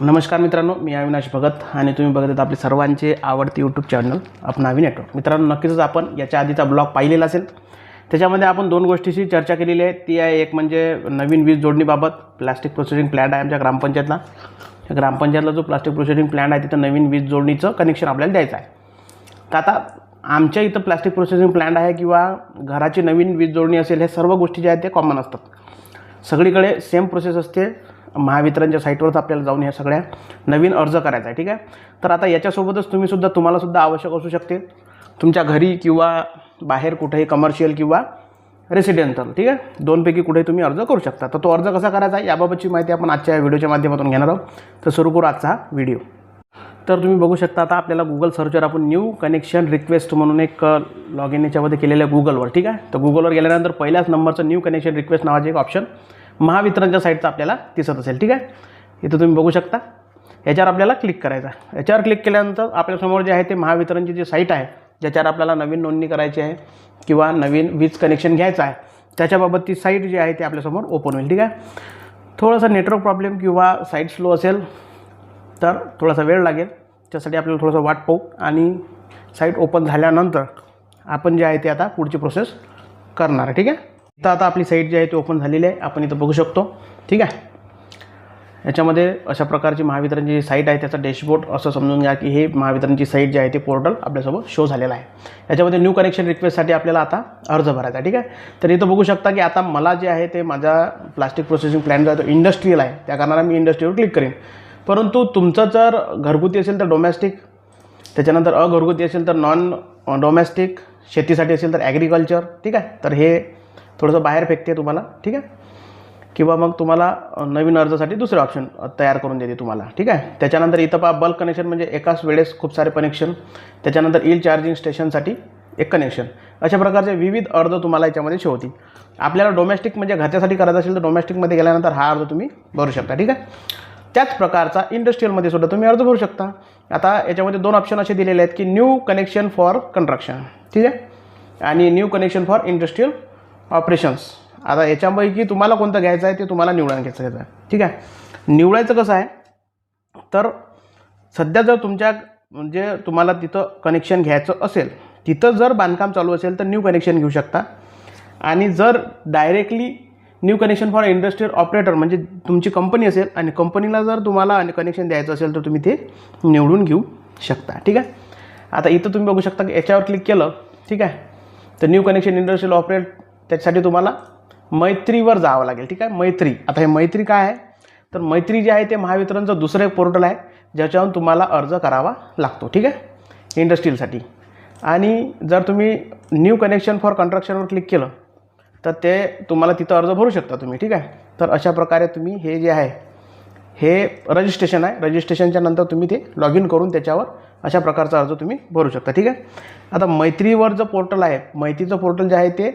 नमस्कार मित्रांनो मी अविनाश भगत आणि तुम्ही बघत आहात आपले सर्वांचे आवडते यूट्यूब चॅनल आपण नवीन नेटवर्क मित्रांनो नक्कीच आपण याच्या आधीचा ब्लॉग पाहिलेला असेल. त्याच्यामध्ये आपण दोन गोष्टीशी चर्चा केलेली आहे. ती आहे एक म्हणजे नवीन वीज जोडणीबाबत प्लास्टिक प्रोसेसिंग प्लॅन्ट आहे आमच्या ग्रामपंचायतला. त्या ग्रामपंचायतला जो प्लास्टिक प्रोसेसिंग प्लॅन्ट आहे तिथं नवीन वीज जोडणीचं कनेक्शन आपल्याला द्यायचं आहे. तर आता आमच्या इथं प्लास्टिक प्रोसेसिंग प्लॅन्ट आहे किंवा घराची नवीन वीज जोडणी असेल हे सर्व गोष्टी ज्या आहेत ते कॉमन असतात. सगळीकडे सेम प्रोसेस असते. महावितरणच्या साईटवरच आपल्याला जाऊन ह्या सगळ्या नवीन अर्ज करायचा आहे ठीक आहे? तर आता याच्यासोबतच तुम्हीसुद्धा तुम्हालासुद्धा आवश्यक असू शकते. तुमच्या घरी किंवा बाहेर कुठेही कमर्शियल किंवा रेसिडेंटल ठीक आहे? दोनपैकी कुठेही तुम्ही अर्ज करू शकता. तर तो अर्ज कसा करायचा आहे याबाबतची माहिती आपण आजच्या व्हिडिओच्या माध्यमातून घेणार आहोत. तर सुरू करू आजचा हा व्हिडिओ. तर तुम्ही बघू शकता आता आपल्याला गुगल सर्चवर आपण न्यू कनेक्शन रिक्वेस्ट म्हणून एक लॉग इन याच्यामध्ये केलेलं आहे गुगलवर ठीक आहे? तर गुगलवर गेल्यानंतर पहिल्याच नंबरचं न्यू कनेक्शन रिक्वेस्ट नावाचे एक ऑप्शन महावितरणच्या साईटचं आपल्याला दिसत असेल ठीक आहे? इथं तुम्ही बघू शकता. याच्यावर आपल्याला क्लिक करायचं आहे. याच्यावर क्लिक केल्यानंतर आपल्यासमोर जे आहे ते महावितरणची जी साईट आहे ज्याच्यावर आपल्याला नवीन नोंदणी करायची आहे किंवा नवीन वीज कनेक्शन घ्यायचं आहे त्याच्याबाबत ती साईट जी आहे ती आपल्यासमोर ओपन होईल ठीक आहे? थोडंसं नेटवर्क प्रॉब्लेम किंवा साईट स्लो असेल तर थोडासा वेळ लागेल. त्यासाठी आपल्याला थोडंसं वाट पाहू आणि साईट ओपन झाल्यानंतर आपण जे आहे ते आता पुढची प्रोसेस करणार आहे ठीक आहे? तर आता आपली साईट जी आहे ती ओपन झालेली आहे. आपण इथं बघू शकतो. ठीक आहे? याच्यामध्ये अशा प्रकारची महावितरणची साईट आहे. त्याचा डॅशबोर्ड असं समजून घ्या की हे महावितरणची साईट जी आहे ते पोर्टल आपल्यासोबत शो झालेलं आहे. याच्यामध्ये न्यू कनेक्शन रिक्वेस्टसाठी आपल्याला आता अर्ज भरायचा आहे. ठीक आहे? तर इथं बघू शकता की आता मला जे आहे ते माझा प्लास्टिक प्रोसेसिंग प्लॅन जो आहे तो इंडस्ट्रीयल आहे. त्या कारणाला मी इंडस्ट्रीवर क्लिक करेन. परंतु तुमचं जर घरगुती असेल तर डोमेस्टिक त्याच्यानंतर अघरगुती असेल तर नॉन डोमेस्टिक शेतीसाठी असेल तर ॲग्रिकल्चर ठीक आहे? तर हे थोडंसं बाहेर फेकते तुम्हाला ठीक आहे? किंवा मग तुम्हाला नवीन अर्जासाठी दुसरं ऑप्शन तयार करून देते तुम्हाला ठीक आहे? त्याच्यानंतर इथं पहा बल्क कनेक्शन म्हणजे एकाच वेळेस खूप सारे कनेक्शन त्याच्यानंतर इल चार्जिंग स्टेशनसाठी एक कनेक्शन अशा प्रकारचे विविध अर्ज तुम्हाला याच्यामध्ये शो होतील आपल्याला डोमेस्टिक म्हणजे घरच्यासाठी करायचं असेल तर डोमेस्टिकमध्ये गेल्यानंतर हा अर्ज तुम्ही भरू शकता ठीक आहे? त्याच प्रकारचा इंडस्ट्रीयलमध्ये सुद्धा तुम्ही अर्ज भरू शकता. आता याच्यामध्ये दोन ऑप्शन असे दिलेले आहेत की न्यू कनेक्शन फॉर कन्स्ट्रक्शन ठीक आहे? आणि new connection for industrial operations. आता याच्यापैकी तुम्हाला कोणतं घ्यायचं आहे ते तुम्हाला निवडून घ्यायचं आहे. ठीक आहे? निवडायचं कसं आहे? तर सध्या जर तुमच्या म्हणजे तुम्हाला तिथं कनेक्शन घ्यायचं असेल तिथं जर बांधकाम चालू असेल तर न्यू कनेक्शन घेऊ शकता. आणि जर directly new connection for industrial operator म्हणजे तुमची कंपनी असेल आणि कंपनीला जर तुम्हाला कनेक्शन द्यायचं असेल तर तुम्ही ते निवडून घेऊ शकता. ठीक आहे? आता इथं तुम्ही बघू शकता की याच्यावर क्लिक केलं. ठीक आहे? तर न्यू कनेक्शन इंडस्ट्रियल ऑपरेट त्याच्यासाठी तुम्हाला मैत्रीवर जावं लागेल ठीक आहे? मैत्री. आता हे मैत्री काय आहे? तर मैत्री जे आहे ते महावितरणचं दुसरं एक पोर्टल आहे ज्याच्यावरून तुम्हाला अर्ज करावा लागतो ठीक आहे? इंडस्ट्रीलसाठी. आणि जर तुम्ही न्यू कनेक्शन फॉर कन्स्ट्रक्शनवर क्लिक केलं तर ते तुम्हाला तिथं अर्ज भरू शकता तुम्ही ठीक आहे? तर अशा प्रकारे तुम्ही हे जे आहे हे रजिस्ट्रेशन आहे. रजिस्ट्रेशनच्या नंतर तुम्ही ते लॉग इन करून त्याच्यावर अशा प्रकारचा अर्ज तुम्ही भरू शकता ठीक आहे? आता मैत्रीवर जो पोर्टल आहे मैत्रीचं पोर्टल जे आहे ते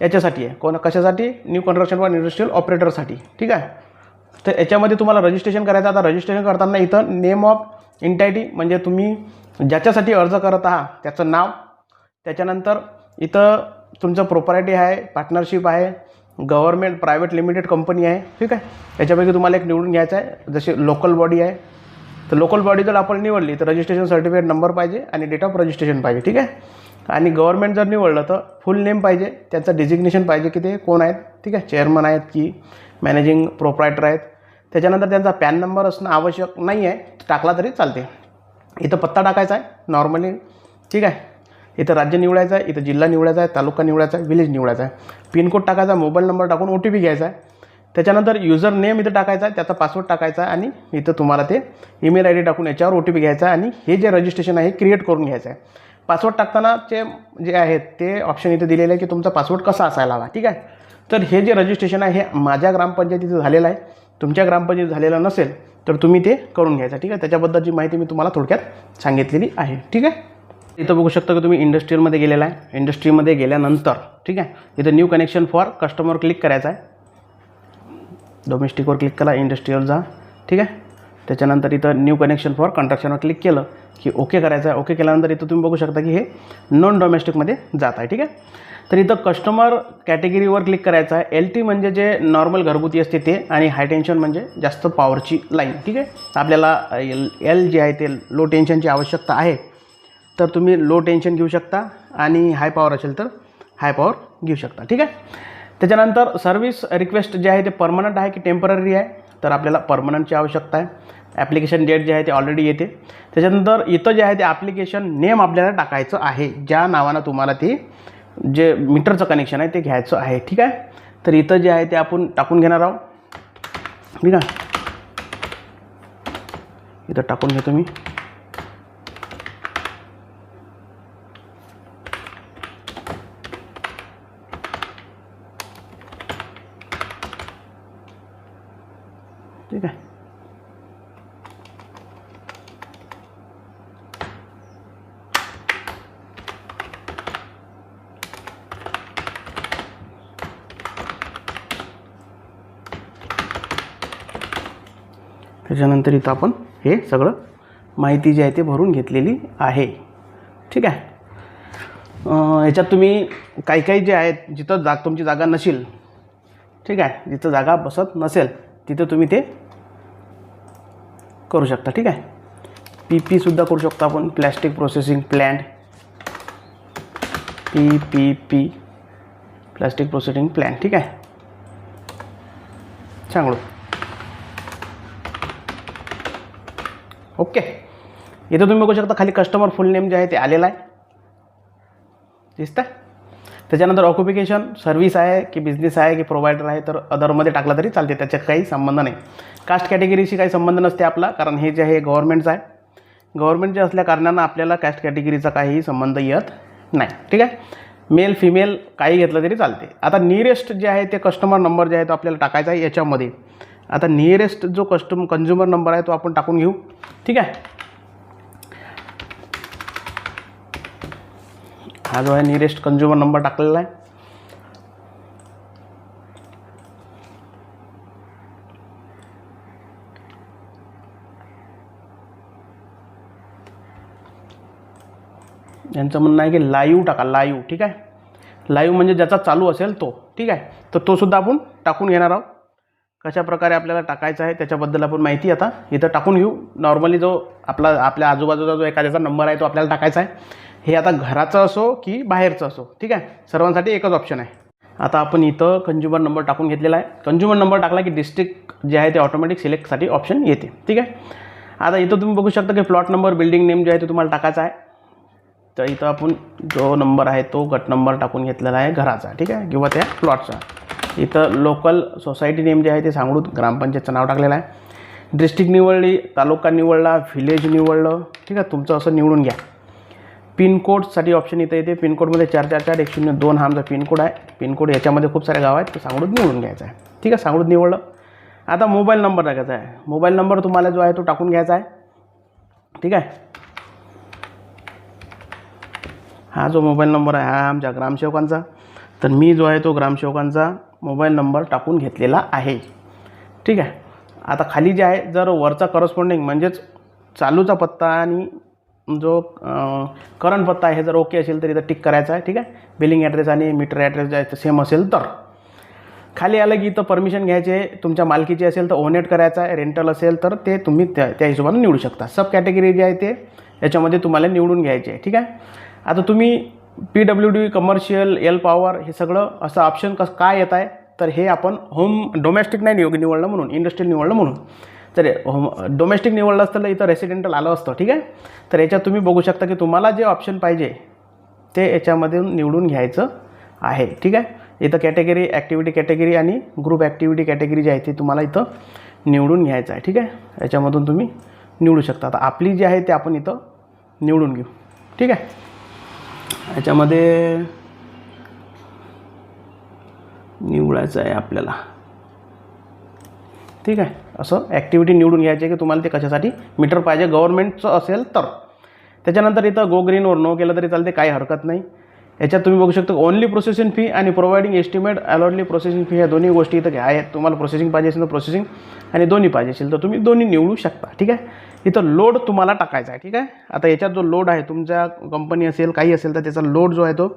याच्यासाठी आहे. कोण कशासाठी? न्यू कन्स्ट्रक्शन फॉर इंडस्ट्रियल ऑपरेटरसाठी ठीक आहे? तर याच्यामध्ये तुम्हाला रजिस्ट्रेशन करायचं आता रजिस्ट्रेशन करताना इथं नेम ऑफ इंटायटी म्हणजे तुम्ही ज्याच्यासाठी अर्ज करत आहात त्याचं नाव त्याच्यानंतर इथं तुमचं प्रॉपर्टी आहे पार्टनरशिप आहे गव्हर्मेंट प्रायव्हेट लिमिटेड कंपनी आहे. ठीक आहे? याच्यापैकी तुम्हाला एक निवडून घ्यायचं आहे. जसे लोकल बॉडी आहे. तर लोकल बॉडी जर आपण निवडली तर रजिस्ट्रेशन सर्टिफिकेट नंबर पाहिजे आणि डेट ऑफ रजिस्ट्रेशन पाहिजे. ठीक आहे? आणि गव्हर्मेंट जर निवडलं तर फुल नेम पाहिजे त्याचं डिजिग्नेशन पाहिजे की ते कोण आहेत? ठीक आहे चेअरमन आहेत की मॅनेजिंग प्रोप्रायटर आहेत. त्याच्यानंतर त्यांचा पॅन नंबर असणं आवश्यक नाही आहे टाकला तरी चालते. इथं पत्ता टाकायचा आहे नॉर्मली ठीक आहे इथं राज्य निवडायचं आहे इथं जिल्हा निवडायचा आहे तालुका निवडायचा आहे विलेज निवडायचा आहे. पिनकोड टाकायचा मोबाईल नंबर टाकून ओ टी पी घ्यायचा आहे. त्याच्यानंतर युजर नेम इथं टाकायचा आहे त्याचा पासवर्ड टाकायचा आहे आणि इथं तुम्हाला ते ईमेल आय डी टाकून याच्यावर ओ टी पी घ्यायचा आहे आणि हे जे रजिस्ट्रेशन आहे हे क्रिएट करून घ्यायचं आहे. पासवर्ड टाकतानाचे जे आहेत ते ऑप्शन इथं दिलेले आहे की तुमचा पासवर्ड कसा असायला हवा ठीक आहे? तर हे जे रजिस्ट्रेशन आहे हे माझ्या ग्रामपंचायतीचं झालेलं आहे. तुमच्या ग्रामपंचायत झालेलं नसेल तर तुम्ही ते करून घ्यायचं ठीक आहे? त्याच्याबद्दलची माहिती मी तुम्हाला थोडक्यात सांगितलेली आहे ठीक आहे? इथं बघू शकता की तुम्ही इंडस्ट्रीमध्ये गेलेला आहे. इंडस्ट्रीमध्ये गेल्यानंतर ठीक आहे? इथं new connection for customer click करायचं आहे. डोमेस्टिकवर क्लिक करा इंडस्ट्रीवर जा ठीक आहे? त्याच्यानंतर इथं न्यू कनेक्शन फॉर कंट्रक्शनवर क्लिक केलं की ओके करायचं आहे. ओके केल्यानंतर इथं तुम्ही बघू शकता की हे नॉन डोमेस्टिकमध्ये जात आहे ठीक आहे? तर इथं कस्टमर कॅटेगरीवर क्लिक करायचं आहे. एल टी म्हणजे जे नॉर्मल घरगुती असते ते आणि हाय टेन्शन म्हणजे जास्त पॉवरची लाईन ठीक आहे? आपल्याला एल एल जे आहे ते लो टेन्शनची आवश्यकता आहे. तर तुम्ही लो टेन्शन घेऊ शकता आणि हाय पॉवर असेल तर हाय पॉवर घेऊ शकता ठीक आहे? त्याच्यानंतर सर्व्हिस रिक्वेस्ट जे आहे ते परमनंट आहे की टेंपररी आहे? तर आपल्याला परमनंटची आवश्यकता आहे. ॲप्लिकेशन डेट जे आहे ते ऑलरेडी येते. त्याच्यानंतर इथं जे आहे ते ॲप्लिकेशन नेम आपल्याला टाकायचं आहे. ज्या नावानं तुम्हाला ते जे मीटरचं कनेक्शन आहे ते घ्यायचं आहे. ठीक आहे? तर इथं जे आहे ते आपण टाकून घेणार आहोत. ठीक आहे? इथं टाकून घेतो मी ठीक आहे त्याच्यानंतर इथं आपण हे सगळं माहिती जी आहे ते भरून घेतलेली आहे. ठीक आहे? याच्यात तुम्ही काही काही जे आहेत जिथं जाग तुमची जागा नसेल ठीक आहे? जिथं जागा बसत नसेल तिथं तुम्ही ते करू शकता ठीक आहे? पी पीसुद्धा करू शकतो आपण. Plastic processing plant P P P plastic processing plant ठीक आहे? चांगलं ओके. इथं तुम्ही बघू शकता खाली कस्टमर फुल नेम जे आहे ते आलेलं आहे. दिसतं त्याच्यानंतर ऑक्युपिकेशन सर्व्हिस आहे की बिझनेस आहे की प्रोव्हायडर आहे तर अदरमध्ये टाकला तरी चालते त्याच्यात काही संबंध नाही. कास्ट कॅटेगरीशी काही संबंध नसते आपला कारण हे जे आहे गव्हर्नमेंटचं आहे. गव्हर्नमेंटचे असल्या कारणानं आपल्याला कास्ट कॅटेगरीचा काहीही संबंध येत नाही. ठीक आहे? मेल फिमेल काही घेतलं तरी चालते. आता निरेस्ट जे आहे ते कस्टमर नंबर जे आहे तो आपल्याला टाकायचा आहे याच्यामध्ये. आता नियरेस्ट जो कस्टम कंझ्युमर नंबर आहे तो आपण टाकून घेऊ. ठीक आहे? हा जो आहे नियरेस्ट कंझ्युमर नंबर टाकलेला आहे. यांचं म्हणणं आहे की लाईव्ह टाका लाईव्ह ठीक आहे? लाईव्ह म्हणजे ज्याचा चालू असेल तो ठीक आहे? तर तो सुद्धा आपण टाकून घेणार आहोत. कशा प्रकारे आपल्याला टाकायचं आहे त्याच्याबद्दल आपण माहिती आता इथं टाकून घेऊ. नॉर्मली जो आपला आपल्या आजूबाजूचा जो एखाद्याचा नंबर आहे तो आपल्याला टाकायचा आहे. हे आता घराचं असो की बाहेरचं असो ठीक आहे? सर्वांसाठी एकच ऑप्शन आहे. आता आपण इथं कंज्युमर नंबर टाकून घेतलेला आहे. कंज्युमर नंबर टाकला की डिस्ट्रिक्ट जे आहे ते ऑटोमॅटिक सिलेक्टसाठी ऑप्शन येते ठीक आहे? आता इथं तुम्ही बघू शकता की प्लॉट नंबर बिल्डिंग नेम जे आहे ते तुम्हाला टाकायचा आहे. तर इथं आपण जो नंबर आहे तो गट नंबर टाकून घेतलेला आहे घराचा ठीक आहे? किंवा त्या प्लॉटचा इथं लोकल सोसायटी नेम जे आहे ते सांगडूत ग्रामपंचायतचं नाव टाकलेलं आहे. डिस्ट्रिक्ट निवडली तालुका निवडला व्हिलेज निवडलं ठीक आहे? तुमचं असं निवडून घ्या. पिनकोडसाठी ऑप्शन इथं येते. पिनकोडमध्ये चार चार चार एक शून्य दोन हा आमचा पिनकोड आहे. पिनकोड याच्यामध्ये खूप सारे गाव आहेत. ते सांगडूत निवडून घ्यायचं आहे. ठीक आहे? सांगडूत निवडलं. आता मोबाईल नंबर टाकायचा आहे. मोबाईल नंबर तुम्हाला जो आहे तो टाकून घ्यायचा आहे. ठीक आहे? हा जो मोबाईल नंबर आहे हा आमच्या ग्रामसेवकांचा. तर मी जो आहे तो ग्रामसेवकांचा. मोबाईल नंबर टाकून घेतलेला आहे. ठीक आहे? आता खाली जे आहे जर वरचा करस्पॉन्डिंग म्हणजेच चालूचा पत्ता आणि जो करंट पत्ता आहे जर ओके असेल तर इथं टिक करायचा आहे. ठीक आहे? बिलिंग ॲड्रेस आणि मीटर ॲड्रेस जे आहे सेम असेल तर. खाली आलं की इथं परमिशन घ्यायचे तुमच्या मालकीची असेल तर ओनेट करायचं आहे. रेंटल असेल तर ते तुम्ही त्या त्या हिशोबाने निवडू शकता. सब कॅटेगरी जे आहे ते याच्यामध्ये तुम्हाला निवडून घ्यायचे आहे. ठीक आहे? आता तुम्ही P W D commercial L power हे सगळं असं ऑप्शन कसं काय येत आहे? तर हे आपण होम डोमेस्टिक नाही निवड निवडलं म्हणून इंडस्ट्रियल निवडलं म्हणून. तर होम डोमेस्टिक निवडलं असतं तर इथं रेसिडेंटल आलं असतं ठीक आहे? तर याच्यात तुम्ही बघू शकता की तुम्हाला जे ऑप्शन पाहिजे ते याच्यामधून निवडून घ्यायचं आहे ठीक आहे? इथं कॅटेगरी ॲक्टिव्हिटी कॅटेगरी आणि ग्रुप ॲक्टिव्हिटी कॅटेगरी जी आहे ती तुम्हाला इथं निवडून घ्यायचं आहे ठीक आहे? याच्यामधून तुम्ही निवडू शकता. आता आपली जी आहे ते आपण इथं निवडून घेऊ ठीक आहे? याच्यामध्ये निवडायचं आहे आपल्याला. ठीक आहे. असं ॲक्टिव्हिटी निवडून घ्यायची आहे की तुम्हाला ते कशासाठी? मीटर पाहिजे. गव्हर्नमेंटचं असेल तर. त्याच्यानंतर इथं गो ग्रीनवर नो केलं तरी चालते. काही हरकत नाही. याच्यात तुम्ही बघू शकता ओनली प्रोसेसिंग फी आणि providing estimate allowedly processing fee ह्या दोन्ही गोष्टी इथं आहेत. तुम्हाला प्रोसेसिंग पाहिजे असेल तर प्रोसेसिंग आणि दोन्ही पाहिजे असेल तर तुम्ही दोन्ही निवडू शकता. ठीक आहे? इथं लोड तुम्हाला टाकायचा आहे ठीक आहे? आता याच्यात जो लोड आहे तुमच्या कंपनी असेल काही असेल तर त्याचा लोड जो आहे तो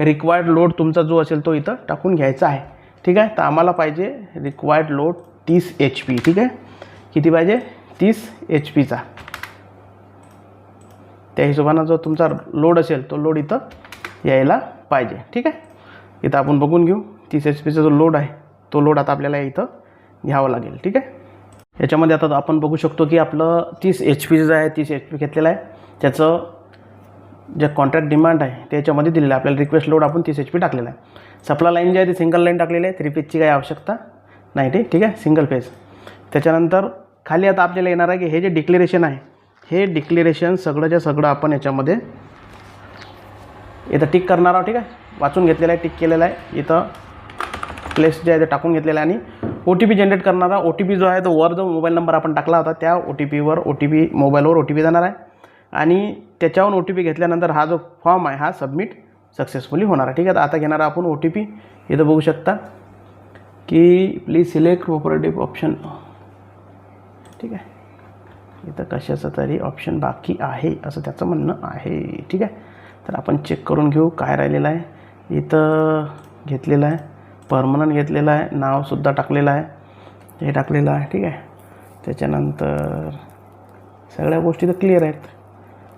रिक्वायर्ड लोड तुमचा जो असेल तो इथं टाकून घ्यायचा आहे ठीक आहे? तर आम्हाला पाहिजे रिक्वायर्ड लोड तीस एच पी ठीक आहे? किती पाहिजे? तीस एच पीचा त्या हिशोबानं जो तुमचा लोड असेल तो लोड इथं यायला पाहिजे ठीक आहे? इथं आपण बघून घेऊ तीस एच पीचा जो लोड आहे तो लोड आता आपल्याला इथं घ्यावा लागेल ठीक आहे? याच्यामध्ये आता आपण बघू शकतो की आपलं तीस एच पीचं जे आहे तीस एच पी घेतलेलं आहे. त्याचं जे कॉन्ट्रॅक्ट डिमांड आहे ते याच्यामध्ये दिलेलं आहे. आपल्याला रिक्वेस्ट लोड आपण तीस एच पी टाकलेला आहे. सप्ला लाईन जी आहे ती सिंगल लाईन टाकलेली आहे. थ्री पेजची काही आवश्यकता नाही ते ठीक आहे? सिंगल पेज त्याच्यानंतर खाली आता आपल्याला येणार आहे की हे जे डिक्लेरेशन आहे हे डिक्लेरेशन सगळंच्या सगळं आपण याच्यामध्ये इथं टिक करणार आहोत ठीक आहे? वाचून घेतलेलं आहे टिक केलेलं आहे. इथं प्लेस जे आहे ते टाकून घेतलेलं आहे आणि ओ टी पी जनरेट करणारा ओ टी पी जो आहे तो वर जो मोबाईल नंबर आपण टाकला होता त्या ओ टी पीवर ओ टी पी मोबाईलवर ओ टी पी जाणार आहे. आणि त्याच्यावरून ओ टी पी घेतल्यानंतर हा जो फॉर्म आहे हा सबमिट सक्सेसफुली होणार आहे. ठीक आहे आता घेणार आपण ओ टी पी इथं बघू शकता की प्लीज सिलेक्ट कोऑपरेटिव्ह ऑप्शन ठीक आहे. इथं कशाचं तरी ऑप्शन बाकी आहे असं त्याचं म्हणणं आहे. ठीक आहे तर आपण चेक करून घेऊ काय राहिलेलं आहे. इथं घेतलेलं आहे. परमनंट घेतलेलं आहे. नावसुद्धा टाकलेलं आहे. हे टाकलेलं आहे. ठीक आहे. त्याच्यानंतर सगळ्या गोष्टी तर क्लिअर आहेत.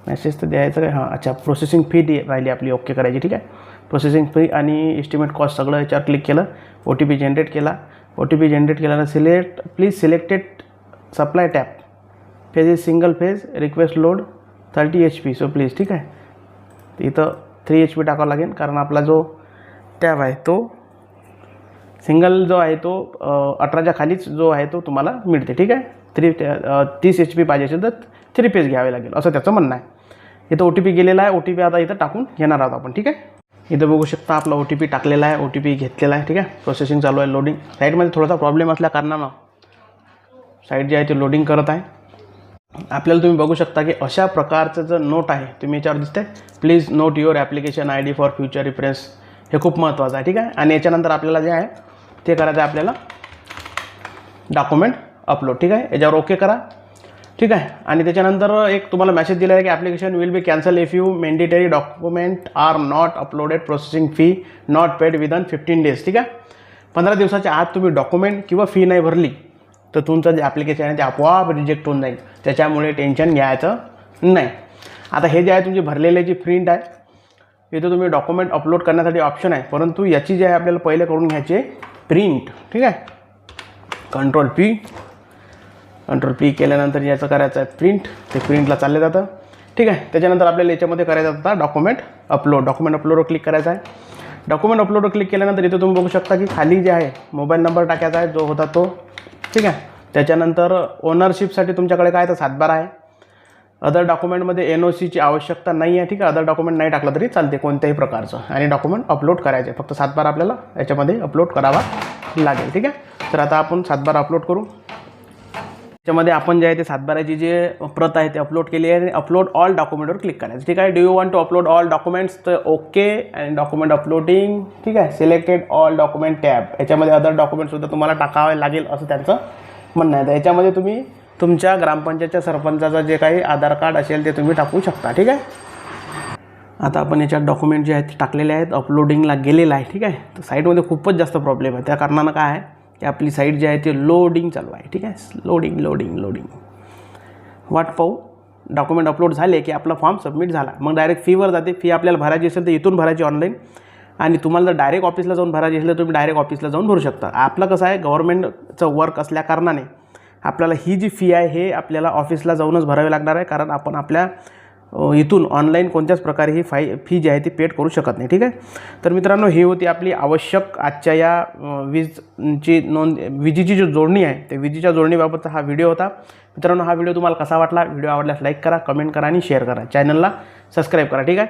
मेसेज तर द्यायचं काय? हां अच्छा. प्रोसेसिंग फी डी राहिली आपली. ओके करायची. ठीक आहे. प्रोसेसिंग फी आणि एस्टिमेट कॉस्ट सगळं याच्यावर क्लिक केलं. ओ टी पी जनरेट केला. ओ टी पी जनरेट केल्यानं select please selected supply tap phase is single phase request load thirty H P so please ठीक आहे. इथं थ्री एच पी टाकावं लागेल. कारण आपला जो टॅब आहे तो सिंगल जो आहे तो अठराच्या खालीच जो आहे तो तुम्हाला मिळते ठीक आहे? थ्री तीस एच पी पाहिजे असेल तर थ्री पेज घ्यावे लागेल असं त्याचं म्हणणं आहे. इथं ओ टी पी गेलेला आहे ओ टी पी आता इथं टाकून घेणार आहोत आपण ठीक आहे? इथं बघू शकता आपला ओ टी पी टाकलेला आहे ओ टी पी घेतलेला आहे ठीक आहे? प्रोसेसिंग चालू आहे लोडिंग साईडमध्ये थोडासा प्रॉब्लेम असल्या कारणानं साईट जे आहे ते लोडिंग करत आहे. आपल्याला तुम्ही बघू शकता की अशा प्रकारचं जर नोट आहे तुम्ही याच्यावर दिसते please note your application I D for future reference हे खूप महत्त्वाचं आहे ठीक आहे? आणि याच्यानंतर आपल्याला जे आहे ते करायचं आहे आपल्याला डॉक्युमेंट अपलोड ठीक आहे? याच्यावर ओके करा. ठीक आहे? आणि त्याच्यानंतर एक तुम्हाला मेसेज दिला आहे की application will be cancel if you mandatory document are not uploaded processing fee not paid within fifteen days ठीक आहे? पंधरा दिवसाच्या आत तुम्ही डॉक्युमेंट किंवा फी नाही भरली तर तुमचं जे ॲप्लिकेशन आहे ते आपोआप रिजेक्ट होऊन जाईल. त्याच्यामुळे टेन्शन घ्यायचं नाही. आता हे जे आहे तुमची भरलेली जी प्रिंट आहे इथं तुम्ही डॉक्युमेंट अपलोड करण्यासाठी ऑप्शन आहे परंतु याची जी आहे आपल्याला पहिले करून घ्यायची आहे प्रिंट ठीक आहे? कंट्रोल पी कंट्रोल पी केल्यानंतर याचं करायचं आहे प्रिंट ते प्रिंटला चाललं जातं. ठीक आहे? त्याच्यानंतर आपल्याला याच्यामध्ये करायचं होता डॉक्युमेंट अपलोड डॉक्युमेंट अपलोडवर क्लिक करायचं आहे. डॉक्युमेंट अपलोडवर क्लिक केल्यानंतर इथे तुम्ही बघू शकता की खाली जे आहे मोबाईल नंबर टाकायचा आहे जो होता तो. ठीक आहे? त्याच्यानंतर ओनरशिपसाठी तुमच्याकडे काय तर सातबारा आहे. अदर डॉक्युमेंटमध्ये एन ओ सीची आवश्यकता नाही आहे ठीक आहे? अदर डॉक्युमेंट नाही टाकलं तरी चालते कोणत्याही प्रकारचं. आणि डॉक्युमेंट अपलोड करायचे. फक्त सातबार आपल्याला याच्यामध्ये अपलोड करावा लागेल ठीक आहे? तर आता आपण सातबार अपलोड करू. त्याच्यामध्ये आपण जे आहे ते सातबाराची जे प्रत आहे ते अपलोड केली आहे. आणि अपलोड ऑल डॉक्युमेंटवर क्लिक करायचं ठीक आहे? Do you want to upload all documents तर ओके अँड डॉक्युमेंट अपलोडिंग ठीक आहे? सिलेक्टेड ऑल डॉक्युमेंट टॅब याच्यामध्ये अदर डॉक्युमेंटसुद्धा तुम्हाला टाकावे लागेल असं त्यांचं म्हणणं आहे. तर याच्यामध्ये तुम्ही तुमच्या ग्रामपंचायतच्या सरपंचाचा जे काही आधार कार्ड असेल ते तुम्ही टाकू शकता ठीक आहे? आता आपण याच्यात डॉक्युमेंट जे आहेत ते टाकलेले आहेत अपलोडिंगला गेलेलं आहे ठीक आहे? तर साईटमध्ये खूपच जास्त प्रॉब्लेम आहे. त्या कारणानं काय आहे की आपली साईट जी आहे ती लोडिंग चालू आहे ठीक आहे? लोडिंग लोडिंग लोडिंग वाट पाहू. डॉक्युमेंट अपलोड झाले की आपला फॉर्म सबमिट झाला. मग डायरेक्ट फीवर जाते. फी आपल्याला भरायची असेल तर इथून भरायची ऑनलाईन आणि तुम्हाला जर डायरेक्ट ऑफिसला जाऊन भरायची असेल तर तुम्ही डायरेक्ट ऑफिसला जाऊन भरू शकता. आपलं कसं आहे गव्हर्नमेंटचं वर्क असल्या कारणाने आपल्याला ही जी फी आहे हे आपल्याला ऑफिसला जाऊनच भरावी लागणार आहे कारण आपण आपल्या इथून ऑनलाईन कोणत्याच प्रकारे ही फाई फी जी आहे ती पेड करू शकत नाही ठीक आहे? तर मित्रांनो ही होती आपली आवश्यक आजच्या या वीजची नोंद विजेची जी जोडणी आहे त्या विजेच्या जोडणीबाबतचा हा व्हिडिओ होता. मित्रांनो हा व्हिडिओ तुम्हाला कसा वाटला? व्हिडिओ आवडल्यास लाईक करा कमेंट करा आणि शेअर करा. चॅनलला सबस्क्राईब करा ठीक आहे?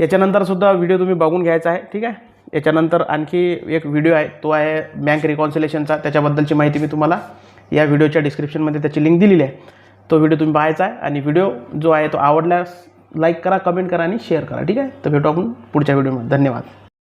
याच्यानंतरसुद्धा व्हिडिओ तुम्ही बघून घ्यायचा आहे ठीक आहे? याच्यानंतर आणखी एक व्हिडिओ आहे तो आहे बँक रिकॉन्सिलेशनचा त्याच्याबद्दलची माहिती मी तुम्हाला या व्हिडिओच्या डिस्क्रिप्शनमध्ये त्याची लिंक दिलेली आहे. तो व्हिडिओ तुम्ही पाहायचा आहे आणि व्हिडिओ जो आहे तो आवडल्यास लाईक करा कमेंट करा आणि शेअर करा. ठीक आहे? तर भेटू आपण पुढच्या व्हिडिओमध्ये. धन्यवाद.